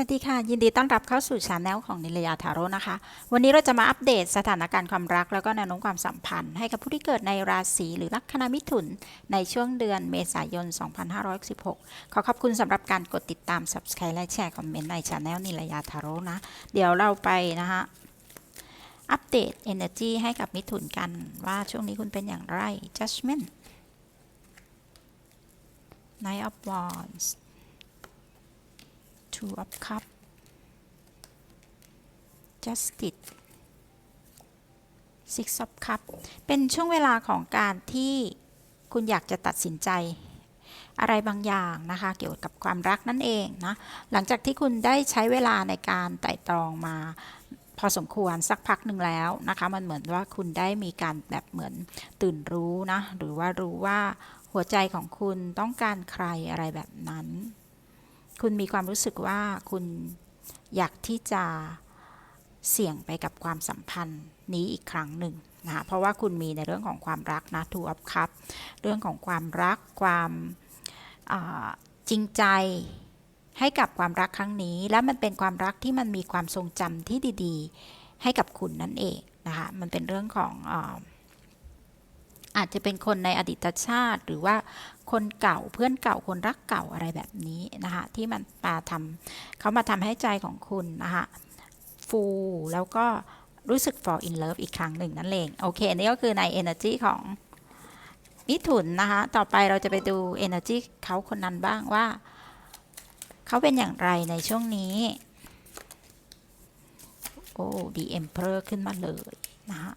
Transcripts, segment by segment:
สวัสดีค่ะ ยินดีต้อนรับเข้าสู่ช anel ของนิลยาทาโร่นะคะ วันนี้เราจะมาอัปเดตสถานการณ์ความรัก แล้วก็แนวโน้มความสัมพันธ์ ให้กับผู้ที่เกิดในราศีหรือลัคนามิถุน ในช่วงเดือนเมษายน 2516 ขอขอบคุณสำหรับการกดติดตาม subscribe และแชร์คอมเมนต์ในช anel นิลยาทาโร่นะ เดี๋ยวเราไปนะคะอัปเดต energy ให้กับมิถุนกันว่าช่วงนี้คุณเป็นอย่างไร judgment Knight of Wands Two of cup Justice Six of cup เป็นช่วงเวลาของการที่คุณอยากจะตัดสินใจอะไรบางอย่างนะคะ เกี่ยวกับความรักนั่นเองนะ หลังจากที่คุณได้ใช้เวลาในการไต่ตรองมาพอสมควรสักพักหนึ่งแล้วนะคะ มันเหมือนว่าคุณได้มีการแบบเหมือนตื่นรู้นะ หรือว่ารู้ว่าหัวใจของคุณต้องการใครอะไรแบบนั้น คุณมีความรู้สึกว่าคุณอยากที่จะเสี่ยงไปกับความสัมพันธ์นี้อีกครั้งหนึ่งนะคะเพราะว่าคุณมีในเรื่องของความรักนะ Two of Cup เรื่องของความรักความาจริงใจให้กับความรักครั้งนี้ และมันเป็นความรักที่มันมีความทรงจำที่ดีๆ ให้กับคุณนั่นเองนะคะมันเป็นเรื่องของอาจจะเป็นคนในอดีตชาติ หรือว่า คนเก่าเพื่อนเก่าคนรักเก่าอะไรแบบนี้นะคะที่มันมาทำเขามาทำให้ใจของคุณนะคะฟูแล้วก็รู้สึก fall in love อีกครั้งหนึ่งนั่นเอง โอเค นี่ก็คือใน energy ของมิถุนนะคะ ต่อไปเราจะไปดู energy เขาคนนั้นบ้างว่า เขาเป็นอย่างไรในช่วงนี้ โอ้ the emperor ขึ้นมาเลยนะคะ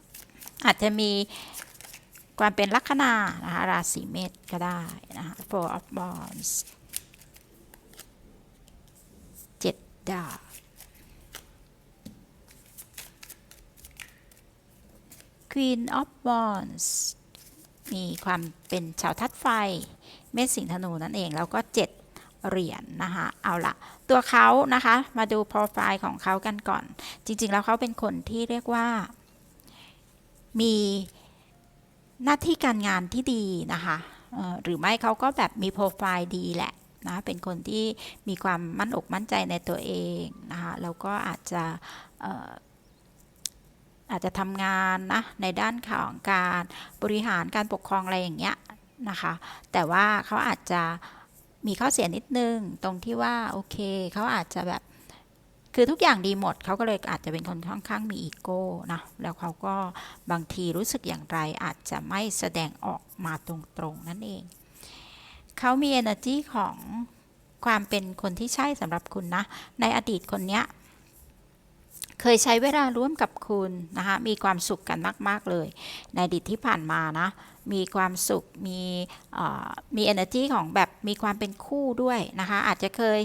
อาจจะมี ความเป็นลัคนานะคะราศีเมษก็ได้นะคะ four of wands เจ็ดดาบ Queen of Wands มีความเป็นชาวทัดไฟ เมษสิงธนูนั่นเอง แล้วก็เจ็ดเหรียญนะคะ เอาละตัวเขานะคะ มาดูโปรไฟล์ของเขากันก่อน จริง ๆ แล้วเขาเป็นคนที่เรียกว่า มี หน้าที่การงานที่ดีนะคะหรือไม่เขาก็แบบมีโปรไฟล์ดีแหละนะเป็นคนที่มีความมั่นอกมั่นใจในตัวเองนะคะแล้วก็อาจจะอออาจจะทำงานนะในด้านของการบริหารการปกครองอะไรอย่างเงี้ยนะคะแต่ว่าเขาอาจจะมีข้อเสียนิดนึงตรงที่ว่าโอเคเขาอาจจะแบบ คือทุกอย่างดีหมดเขาก็เลยอาจจะเป็นคนค่อนข้างมีอีโก้นะแล้วเขาก็บางทีรู้สึกอย่างไรอาจจะไม่แสดงออกมาตรงๆนั่นเอง เขามี energy ของความเป็นคนที่ใช่สำหรับคุณนะ ในอดีตคนเนี้ย เคยใช้เวลาร่วมกับคุณนะคะมีความสุขกันมาก ๆ เลย ในดีตที่ผ่านมานะ มีความสุขมีมี energy ของแบบมีความเป็นคู่ด้วยนะคะ อาจจะเคย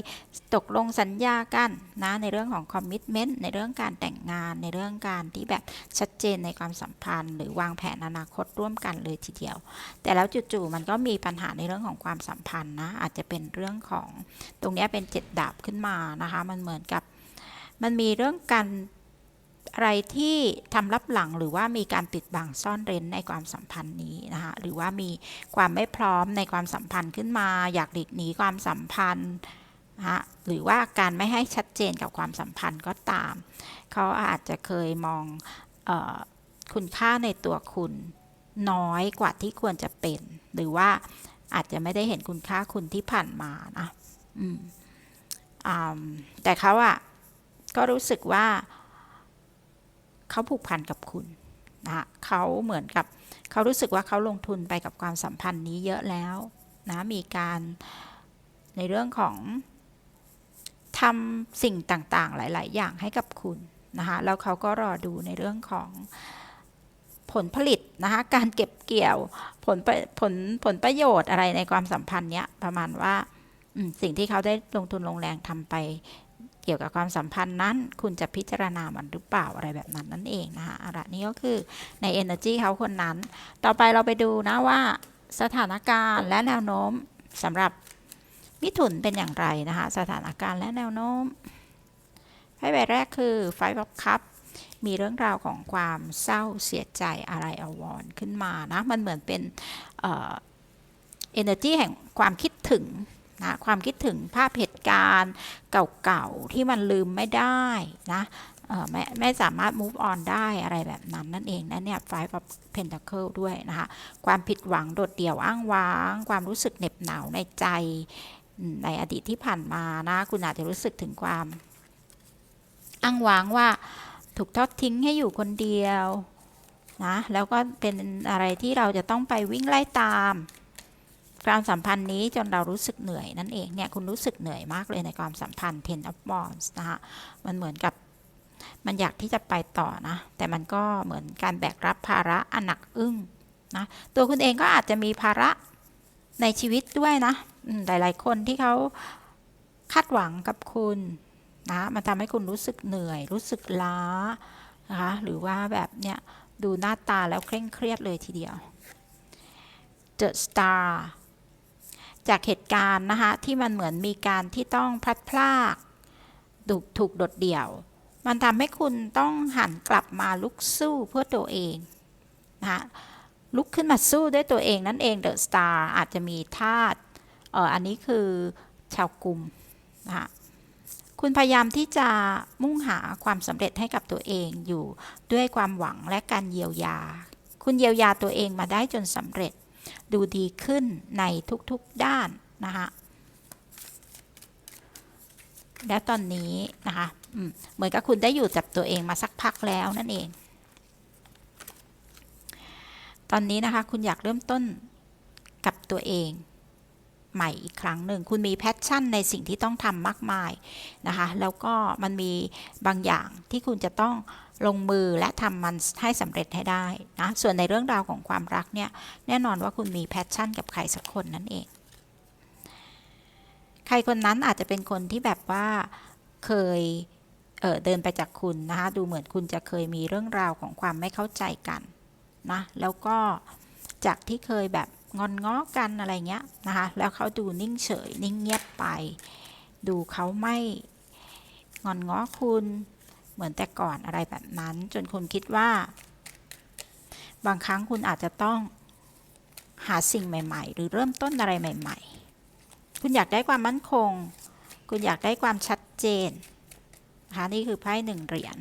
ตกลงสัญญากันนะในเรื่องของ commitment ในเรื่องการแต่งงานในเรื่องการที่แบบชัดเจนในความสัมพันธ์ หรือวางแผนอนาคตร่วมกันเลยทีเดียว แต่แล้วจู่ๆมันก็มีปัญหาในเรื่องของความสัมพันธ์นะอาจจะเป็นเรื่องของตรงนี้เป็นเจ็ดดาบขึ้นมานะคะ มันเหมือนกับ มันมีเรื่องการอะไรที่ทำลับหลังหรือว่ามีการปิดบังซ่อนเร้นในความสัมพันธ์นี้นะคะหรือว่ามีความไม่พร้อมในความสัมพันธ์ขึ้นมา อยากหลีกหนีความสัมพันธ์นะคะหรือว่าการไม่ให้ชัดเจนกับความสัมพันธ์ก็ตาม เขาอาจจะเคยมองออคุณค่าในตัวคุณน้อยกว่าที่ควรจะเป็น หรือว่าอาจจะไม่ได้เห็นคุณค่าคุณที่ผ่านมานะอืมแต่เขาอะ ก็รู้สึกว่าเขาผูกพันกับคุณนะคะเขาเหมือนกับเขารู้สึกว่าเขาลงทุนไปกับความสัมพันธ์นี้เยอะแล้วนะมีการในเรื่องของทำสิ่งต่างๆ หลาย ๆ อย่างให้กับคุณนะคะแล้วเขาก็รอดูในเรื่องของผลผลิตนะคะการเก็บเกี่ยวผลผลผลประโยชน์อะไรในความสัมพันธ์เนี้ยประมาณว่าสิ่งที่เขาได้ลงทุนลงแรงทำไป เกี่ยวกับความสัมพันธ์นั้น คุณจะพิจารณามันหรือเปล่าอะไรแบบนั้นนั่นเองนะคะอะไรนี่ก็คือใน energy เขาคนนั้น ต่อไปเราไปดูนะว่าสถานการณ์และแนวโน้มสำหรับมิถุนเป็นอย่างไรนะคะสถานการณ์และแนวโน้มไพ่ใบแรกคือ Five of Cups มีเรื่องราวของความเศร้าเสียใจอะไรอาวร์ขึ้นมานะ มันเหมือนเป็นเอ่อ energy แห่งความคิดถึง นะความคิดถึงภาพเหตุการณ์เก่าๆ ที่มันลืมไม่ได้นะไม่ไม่สามารถ move on ได้อะไรแบบนั้นนั่นเองนะเนี่ย five of pentacle ด้วยนะคะ ความผิดหวังโดดเดี่ยวอ้างว้าง ความรู้สึกเหน็บหนาวในใจในอดีตที่ผ่านมานะคุณอาจจะรู้สึกถึงความอ้างว้างว่าถูกทอดทิ้งให้อยู่คนเดียวนะแล้วก็เป็นอะไรที่เราจะต้องไปวิ่งไล่ตาม ความสัมพันธ์นี้จนเรารู้สึกเหนื่อยนั่นเองเนี่ยคุณรู้สึกเหนื่อยมากเลยในความสัมพันธ์ ten of wands นะคะมันเหมือนกับมันอยากที่จะไปต่อนะ แต่มันก็เหมือนการแบกรับภาระอันหนักอึ้งนะตัวคุณเองก็อาจจะมีภาระในชีวิตด้วยนะหลาย ๆ คนที่เขาคาดหวังกับคุณนะมันทำให้คุณรู้สึกเหนื่อย รู้สึกล้านะคะหรือว่าแบบเนี่ยดูหน้าตาแล้วเคร่งเครียดเลยทีเดียว The Star จากเหตุการณ์นะคะที่มันเหมือนมีการที่ต้องพลัดพรากถูกถูกโดดเดี่ยว มันทำให้คุณต้องหันกลับมาลุกสู้เพื่อตัวเองนะคะลุกขึ้นมาสู้ด้วยตัวเองนั่นเองเดอะสตาร์อาจจะมีธาตุเอ่ออันนี้คือชาวกลุ่มนะคะคุณพยายามที่จะมุ่งหาความสำเร็จให้กับตัวเองอยู่ด้วยความหวังและการเยียวยา คุณเยียวยาตัวเองมาได้จนสำเร็จ ดูดีขึ้นในทุกๆด้านนะคะและตอนนี้นะคะเหมือนกับคุณได้อยู่กับตัวเองมาสักพักแล้วนั่นเอง ตอนนี้นะคะคุณอยากเริ่มต้นกับตัวเองใหม่อีกครั้งหนึ่ง คุณมีแพชชั่นในสิ่งที่ต้องทำมากมายนะคะ แล้วก็มันมีบางอย่างที่คุณจะต้อง ลงมือและทำมันให้สำเร็จให้ได้นะส่วนในเรื่องราวของความรักเนี่ยแน่นอนว่าคุณมีแพชชั่นกับใครสักคนนั่นเอง ใครคนนั้นอาจจะเป็นคนที่แบบว่าเคยเเดินไปจากคุณนะคะดูเหมือนคุณจะเคยมีเรื่องราวของความไม่เข้าใจกันนะแล้วก็จากที่เคยแบบงอนง้อกันอะไรเงี้ยนะคะแล้วเขาดูนิ่งเฉยนิ่งเงียบไป ดูเขาไม่งอนง้อคุณ เหมือนแต่ก่อนอะไรแบบนั้น จนคุณคิดว่า บางครั้งคุณอาจจะต้องหาสิ่งใหม่ ๆ หรือเริ่มต้นอะไรใหม่ ๆ คุณอยากได้ความมั่นคง คุณอยากได้ความชัดเจนนะคะนี่คือไพ่หนึ่งเหรียญ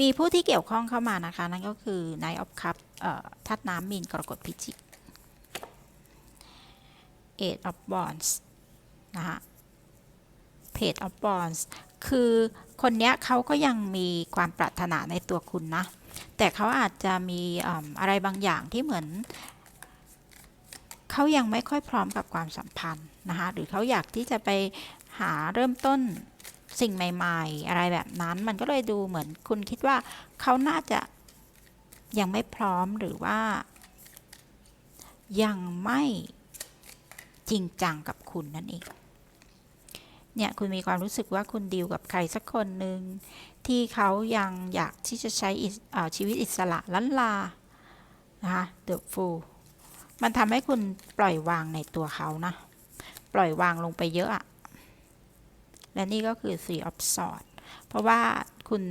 มีผู้ที่เกี่ยวข้องเข้ามานะคะ นั่นก็คือ Knight of Cup เอ่อทัดน้ำมีนกรกฎพิจิก Eight of Wands นะคะ Page of Wands คือคนเนี้ยเขาก็ยังมีความปรารถนาในตัวคุณนะ แต่เขาอาจจะมีอะไรบางอย่างที่เหมือน เขายังไม่ค่อยพร้อมกับความสัมพันธ์นะคะ หรือเขาอยากที่จะไปหาเริ่มต้นสิ่งใหม่ ๆ อะไรแบบนั้น มันก็เลยดูเหมือนคุณคิดว่าเขาน่าจะยังไม่พร้อมหรือว่า ยังไม่จริงจังกับคุณนั่นเอง เนี่ยคุณมีความรู้สึกว่าคุณดีลกับใครสักคนหนึ่งที่เขายังอยากที่จะใช้ชีวิตอิสระล้านลานะคะ The Fool มันทำให้คุณปล่อยวางในตัวเขานะ ปล่อยวางลงไปเยอะอะและนี่ก็คือ Three of Swords เพราะว่าคุณ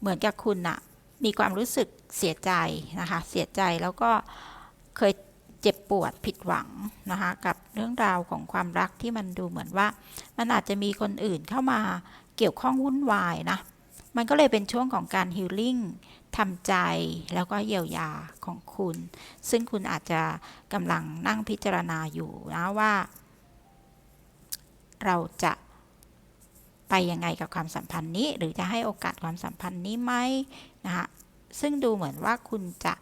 เหมือนกับคุณอะมีความรู้สึกเสียใจนะคะ เสียใจแล้วก็เคย เจ็บปวดผิดหวังนะคะกับเรื่องราวของความรักที่มันดูเหมือนว่า มันอาจจะมีคนอื่นเข้ามาเกี่ยวข้องวุ่นวายนะ มันก็เลยเป็นช่วงของการฮิลลิ่งทำใจแล้วก็เยียวยาของคุณ ซึ่งคุณอาจจะกำลังนั่งพิจารณาอยู่นะว่า เราจะไปยังไงกับความสัมพันธ์นี้ หรือจะให้โอกาสความสัมพันธ์นี้ไหมนะคะซึ่งดูเหมือนว่าคุณจะ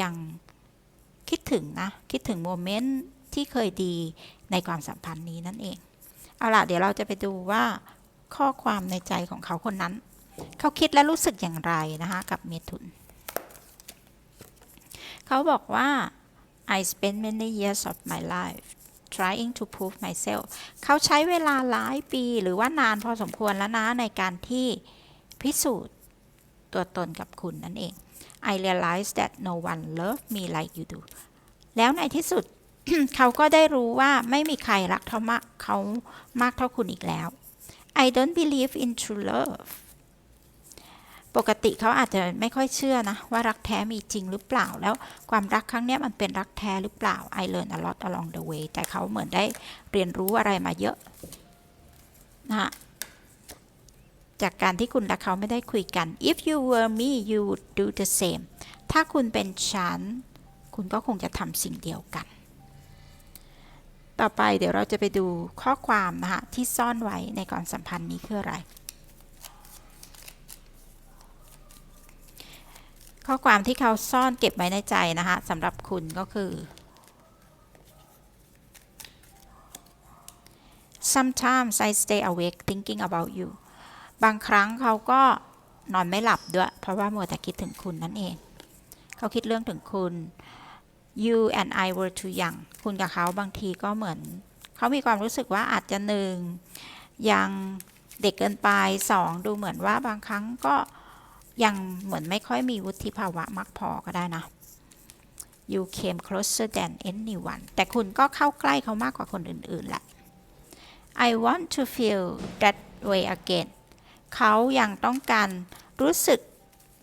ยัง คิดถึงนะ คิดถึงโมเมนต์ที่เคยดีในความสัมพันธ์นี้นั่นเอง เอาล่ะ เดี๋ยวเราจะไปดูว่าข้อความในใจของเขาคนนั้น เขาคิดและรู้สึกอย่างไรนะคะกับเมถุน เขาบอกว่า I spent many years of my life trying to prove myself เขาใช้เวลาหลายปีหรือว่านานพอสมควรแล้วนะ ในการที่พิสูจน์ตัวตนกับคุณนั่นเอง I realized that no one loved me like you do แล้วในที่สุดเขาก็ได้รู้ว่าไม่มีใครรักเท่ามากเขามากเท่าคุณอีกแล้ว I don't believe in true love ปกติเขาอาจจะไม่ค่อยเชื่อนะ ว่ารักแท้มีจริงหรือเปล่า แล้วความรักครั้งนี้มันเป็นรักแท้หรือเปล่า I learn a lot along the way แต่เขาเหมือนได้เรียนรู้อะไรมาเยอะนะฮะจากการที่คุณและเขาไม่ได้คุยกัน if you were me you would do the same ถ้าคุณเป็นฉัน คุณก็คงจะทำสิ่งเดียวกัน ต่อไปเดี๋ยวเราจะไปดูข้อความนะคะที่ซ่อนไว้ในความสัมพันธ์นี้คืออะไร ข้อความที่เขาซ่อนเก็บไว้ในใจนะคะสำหรับคุณก็คือ sometimes I stay awake thinking about you บางครั้งเขาก็นอนไม่หลับด้วย เพราะว่ามัวแต่คิดถึงคุณนั่นเอง เขาคิดเรื่องถึงคุณ you and I were too young คุณกับเขาบางทีก็เหมือน เขามีความรู้สึกว่าอาจจะหนึ่งยังเด็กเกินไปสองดูเหมือนว่าบางครั้งก็ยังเหมือนไม่ค่อยมีวุฒิภาวะมากพอก็ได้นะ you came closer than anyone แต่คุณก็เข้าใกล้เขามากกว่าคนอื่นๆแหละ I want to feel that way again เขายังต้องการรู้สึก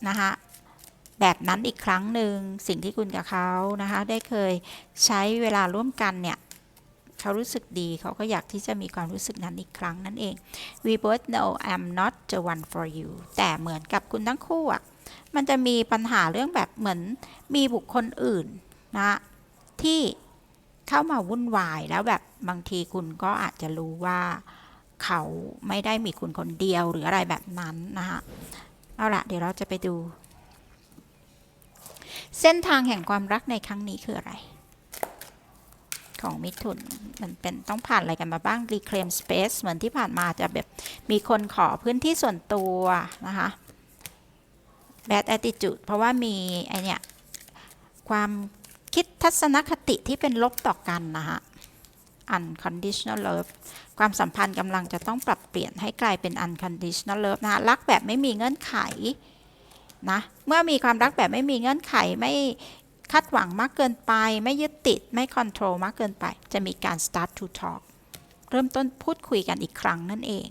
นะคะ แบบนั้นอีกครั้งหนึ่งสิ่งที่คุณกับเขานะคะ ได้เคยใช้เวลาร่วมกันเนี่ยเขารู้สึกดีเขาก็อยากที่จะมีความรู้สึกนั้นอีกครั้งนั่นเอง We both know I'm not the one for you แต่เหมือนกับคุณทั้งคู่อะมันจะมีปัญหาเรื่องแบบเหมือนมีบุคคลอื่นนะที่เข้ามาวุ่นวายแล้วแบบบางทีคุณก็อาจจะรู้ว่าเขาไม่ได้มีคุณคนเดียวหรืออะไรแบบนั้นนะคะเอาละเดี๋ยวเราจะไปดู เส้นทางแห่งความรักในครั้งนี้คืออะไร ของมิถุนมันเป็นต้องผ่านอะไรกันมาบ้าง reclaim space เหมือนที่ผ่านมาจะแบบมีคนขอพื้นที่ส่วนตัวนะคะ bad attitude เพราะว่ามีไอเนี่ยความคิดทัศนคติที่เป็นลบต่อกันนะคะ unconditional love ความสัมพันธ์กำลังจะต้องปรับเปลี่ยนให้กลายเป็น unconditional love นะคะรักแบบไม่มีเงื่อนไข นะ เมื่อมีความรักแบบไม่มีเงื่อนไขไม่คาดหวังมากเกินไป ไม่ยึดติดไม่คอนโทรลมากเกินไป จะมีการ start to talk เริ่มต้นพูดคุยกันอีกครั้งนั่นเอง